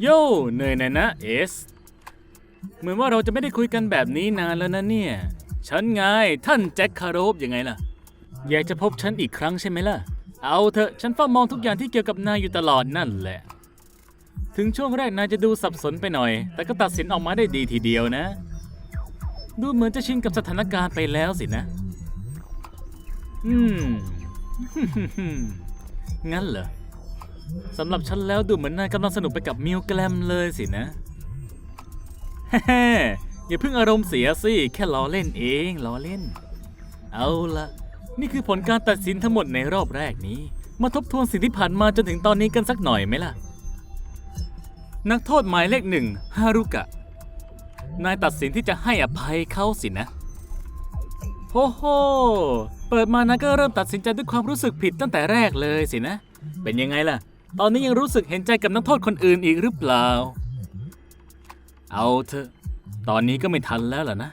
โย่เหนื่อยหน่อยนะเอส เหมือนว่าเราจะไม่ได้คุยกันแบบนี้นานแล้วนะเนี่ย ฉันไงท่านแจ็คคาร์โรฟยังไงล่ะ อยากจะพบฉันอีกครั้งใช่ไหมล่ะ เอาเถอะฉันเฝ้ามองทุกอย่างที่เกี่ยวกับนายอยู่ตลอดนั่นแหละ ถึงช่วงแรกนายจะดูสับสนไปหน่อย แต่ก็ตัดสินออกมาได้ดีทีเดียวนะ ดูเหมือนจะชินกับสถานการณ์ไปแล้วสินะ อืม งั้นเหรอ สำหรับฉันแล้วดูเหมือนนายกำลังสนุกไปกับมิวแกลมเลยสินะแฮ่อย่าเพิ่งอารมณ์เสียสิ แค่ล้อเล่นเองล้อเล่น เอาละนี่คือผลการตัดสินทั้งหมดในรอบแรกนี้ มาทบทวนสิ่งที่ผ่านมาจนถึงตอนนี้กันสักหน่อยไหมล่ะ นักโทษหมายเลขหนึ่งฮารุกะ นายตัดสินที่จะให้อภัยเขาสินะโอ้โหเปิดมานายก็เริ่มตัดสินใจด้วยความรู้สึกผิดตั้งแต่แรกเลยสินะ เป็นยังไงล่ะ ตอนนี้ยังรู้สึกเห็นใจกับนักโทษคนอื่นอีกหรือเปล่า เอาเถอะ ตอนนี้ก็ไม่ทันแล้วล่ะนะ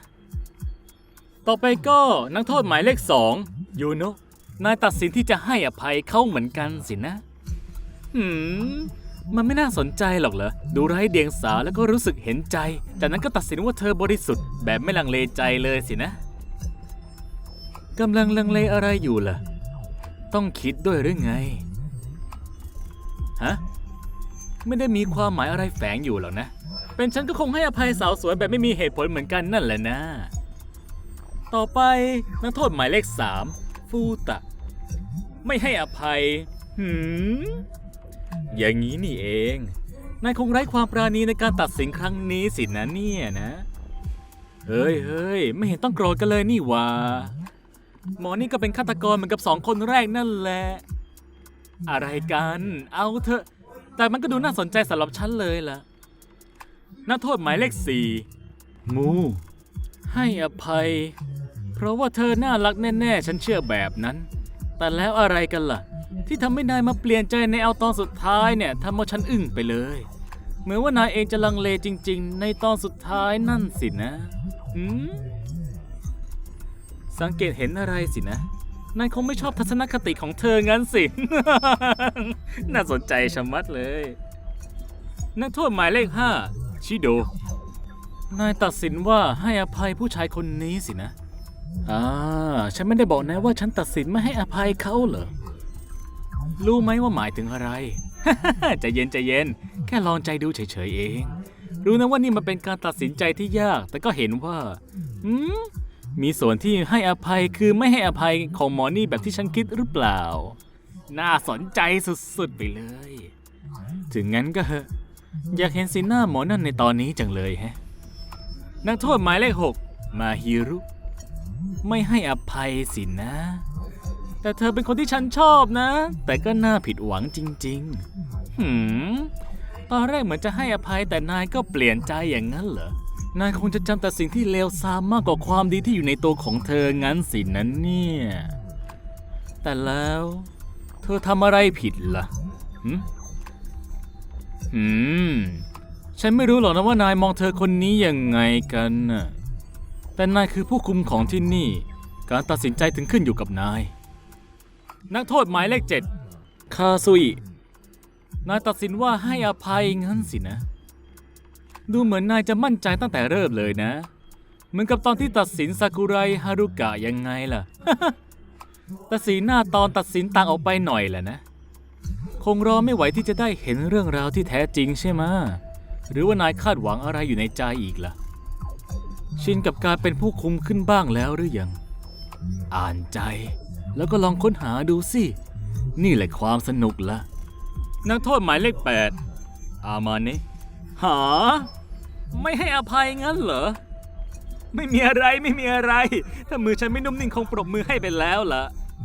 ต่อไปก็นักโทษหมายเลขสองยูโนะนายตัดสินที่จะให้อภัยเขาเหมือนกันสินะ หืม มันไม่น่าสนใจหรอกเหรอ ดูไร้เดียงสาแล้วก็รู้สึกเห็นใจจากนั้นก็ตัดสินว่าเธอบริสุทธิ์แบบไม่ลังเลใจเลยสินะกำลังลังเลอะไรอยู่ล่ะ ต้องคิดด้วยหรือไง ฮะ ไม่ได้มีความหมายอะไรแฝงอยู่หรอกนะ เป็นฉันก็คงให้อภัยสาวสวยแบบไม่มีเหตุผลเหมือนกันนั่นแหละนะ ต่อไปนักโทษหมายเลขสามฟูตะ ไม่ให้อภัย หืม อย่างนี้นี่เอง นายคงไร้ความปราณีในการตัดสินครั้งนี้สินะเนี่ยนะ เฮ้ยเฮ้ยไม่เห็นต้องโกรธกันเลยนี่หว่า หมอนี่ก็เป็นฆาตกรเหมือนกับสองคนแรกนั่นแหละ อะไรกัน เอาเถอะ แต่มันก็ดูน่าสนใจสำหรับฉันเลยล่ะ นักโทษหมายเลขสี่มู ให้อภัย เพราะว่าเธอน่ารักแน่ๆ ฉันเชื่อแบบนั้น แต่แล้วอะไรกันล่ะ ที่ทำให้นายมาเปลี่ยนใจในเอาตอนสุดท้ายเนี่ยทำเอาฉันอึ้งไปเลย เหมือนว่านายเองจะลังเลจริง ๆ ในตอนสุดท้ายนั่นสินะหืมสังเกตเห็นอะไรสินะ นายคงไม่ชอบทัศนคติของเธองั้นสิ น่าสนใจชะมัดเลย นักโทษหมายเลขห้าชิโด นายตัดสินว่าให้อภัยผู้ชายคนนี้สินะ อ่า ฉันไม่ได้บอกนะว่าฉันตัดสินไม่ให้อภัยเขาเหรอ รู้ไหมว่าหมายถึงอะไร ใจเย็นใจเย็น แค่ลองใจดูเฉยๆเอง รู้นะว่านี่มันเป็นการตัดสินใจที่ยาก แต่ก็เห็นว่า อืม มีส่วนที่ให้อภัยคือไม่ให้อภัยของหมอนี่แบบที่ฉันคิดหรือเปล่า น่าสนใจสุดๆไปเลย ถึงงั้นก็เหอะอยากเห็นสีหน้าหมอนั่นในตอนนี้จังเลยแฮะ นักโทษหมายเลขหกมาฮิรุ ไม่ให้อภัยสินะ แต่เธอเป็นคนที่ฉันชอบนะ แต่ก็น่าผิดหวังจริง ๆ หืม ตอนแรกเหมือนจะให้อภัยแต่นายก็เปลี่ยนใจอย่างนั้นเหรอ นายคงจะจำแต่สิ่งที่เลวทรามมากกว่าความดีที่อยู่ในตัวของเธองั้นสินั้นเนี่ย แต่แล้ว เธอทำอะไรผิดล่ะหืมหืม ฉันไม่รู้หรอกนะว่านายมองเธอคนนี้ยังไงกันน่ะ แต่นายคือผู้คุมของที่นี่ การตัดสินใจถึงขึ้นอยู่กับนาย นักโทษหมายเลขเจ็ดคาซุยนายตัดสินว่าให้อภัยงั้นสินะ ดูเหมือนนายจะมั่นใจตั้งแต่เริ่มเลยนะ เหมือนกับตอนที่ตัดสินซากุไรฮารุกะยังไงล่ะ แต่สีหน้าตอนตัดสินต่างออกไปหน่อยแหละนะ คงรอไม่ไหวที่จะได้เห็นเรื่องราวที่แท้จริงใช่ไหมหรือว่านายคาดหวังอะไรอยู่ในใจอีกล่ะ ชินกับการเป็นผู้คุมขึ้นบ้างแล้วหรือยัง อ่านใจ แล้วก็ลองค้นหาดูสิ นี่แหละความสนุกละนักโทษหมายเลขแปดอามาเนะหา ไม่ให้อภัยงั้นเหรอ ไม่มีอะไรไม่มีอะไร ถ้ามือฉันไม่นุ่มนิ่งคงปรบมือให้ไปแล้วล่ะ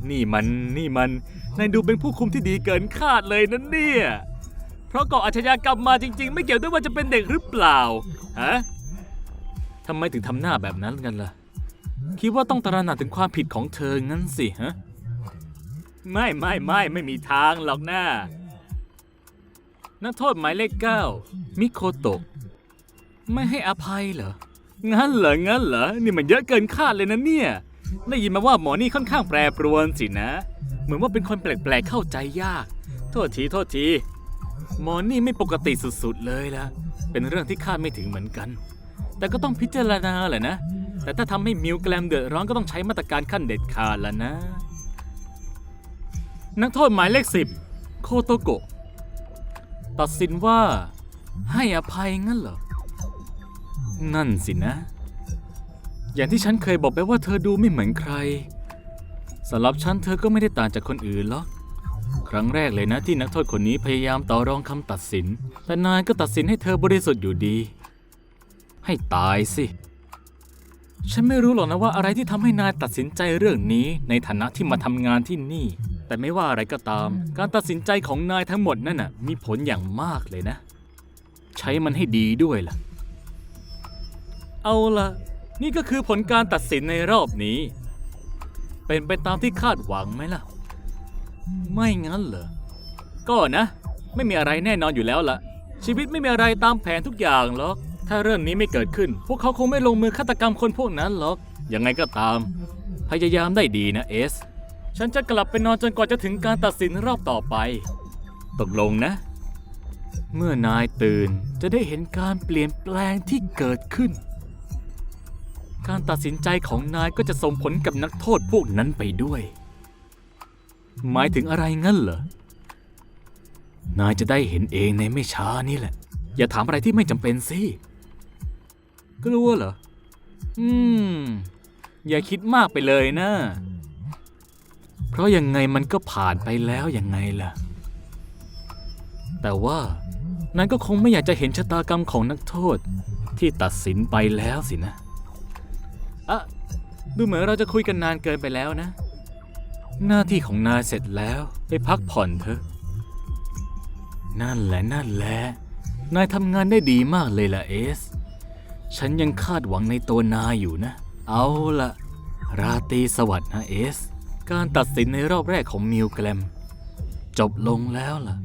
นี่มันนี่มันนายดูเป็นผู้คุมที่ดีเกินคาดเลยนะเนี่ย เพราะก่ออาชญากรรมมาจริง ๆ ไม่เกี่ยวด้วยว่าจะเป็นเด็กหรือเปล่าฮะทำไมถึงทำหน้าแบบนั้นกันล่ะ คิดว่าต้องตระหนักถึงความผิดของเธองั้นสิฮะ ไม่ไม่ไม่ไม่มีทางหรอกนะนักโทษหมายเลขเก้ามิโคโตะ ไม่ให้อภัยเหรอ งั้นเหรอ งั้นเหรอ นี่มันเยอะเกินคาดเลยนะเนี่ย ได้ยินมาว่าหมอนี่ค่อนข้างแปรปรวนสินะ เหมือนว่าเป็นคนแปลกๆเข้าใจยาก โทษที โทษที หมอนี่ไม่ปกติสุดๆเลยละเป็นเรื่องที่คาดไม่ถึงเหมือนกัน แต่ก็ต้องพิจารณาแหละนะ แต่ถ้าทำให้มิวแกลมเดือดร้อนก็ต้องใช้มาตรการขั้นเด็ดขาดล้วนะ นักโทษหมายเลขสิบโคโตโกะตัดสินว่าให้อภัยงั้นเหรอ นั่นสินะ อย่างที่ฉันเคยบอกไปว่าเธอดูไม่เหมือนใครสำหรับฉันเธอก็ไม่ได้ต่างจากคนอื่นหรอก ครั้งแรกเลยนะที่นักโทษคนนี้พยายามต่อรองคำตัดสิน แต่นายก็ตัดสินให้เธอบริสุทธิ์อยู่ดี ให้ตายสิ ฉันไม่รู้หรอกนะว่าอะไรที่ทำให้นายตัดสินใจเรื่องนี้ในฐานะที่มาทำงานที่นี่ แต่ไม่ว่าอะไรก็ตาม การตัดสินใจของนายทั้งหมดนั่นน่ะมีผลอย่างมากเลยนะ ใช้มันให้ดีด้วยล่ะ เอาละนี่ก็คือผลการตัดสินในรอบนี้ เป็นไปตามที่คาดหวังไหมล่ะ ไม่งั้นเหรอ ก็นะ ไม่มีอะไรแน่นอนอยู่แล้วล่ะ ชีวิตไม่มีอะไรตามแผนทุกอย่างหรอก ถ้าเรื่องนี้ไม่เกิดขึ้น พวกเขาคงไม่ลงมือฆาตกรรมคนพวกนั้นหรอก ยังไงก็ตาม พยายามได้ดีนะเอส ฉันจะกลับไปนอนจนกว่าจะถึงการตัดสินรอบต่อไป ตกลงนะ เมื่อนายตื่นจะได้เห็นการเปลี่ยนแปลงที่เกิดขึ้น การตัดสินใจของนายก็จะส่งผลกับนักโทษพวกนั้นไปด้วย หมายถึงอะไรงั้นเหรอ นายจะได้เห็นเองในไม่ช้านี่แหละ อย่าถามอะไรที่ไม่จำเป็นสิ กลัวเหรอ อืม อย่าคิดมากไปเลยนะ เพราะยังไงมันก็ผ่านไปแล้วยังไงล่ะ แต่ว่านายก็คงไม่อยากจะเห็นชะตากรรมของนักโทษที่ตัดสินไปแล้วสินะ อะดูเหมือนเราจะคุยกันนานเกินไปแล้วนะ หน้าที่ของนายเสร็จแล้วไปพักผ่อนเถอะ นั่นแหละนั่นแหละ นายทำงานได้ดีมากเลยล่ะเอส ฉันยังคาดหวังในตัวนายอยู่นะ เอาละราตรีสวัสดิ์นะเอส การตัดสินในรอบแรกของมิวแกลมจบลงแล้วล่ะ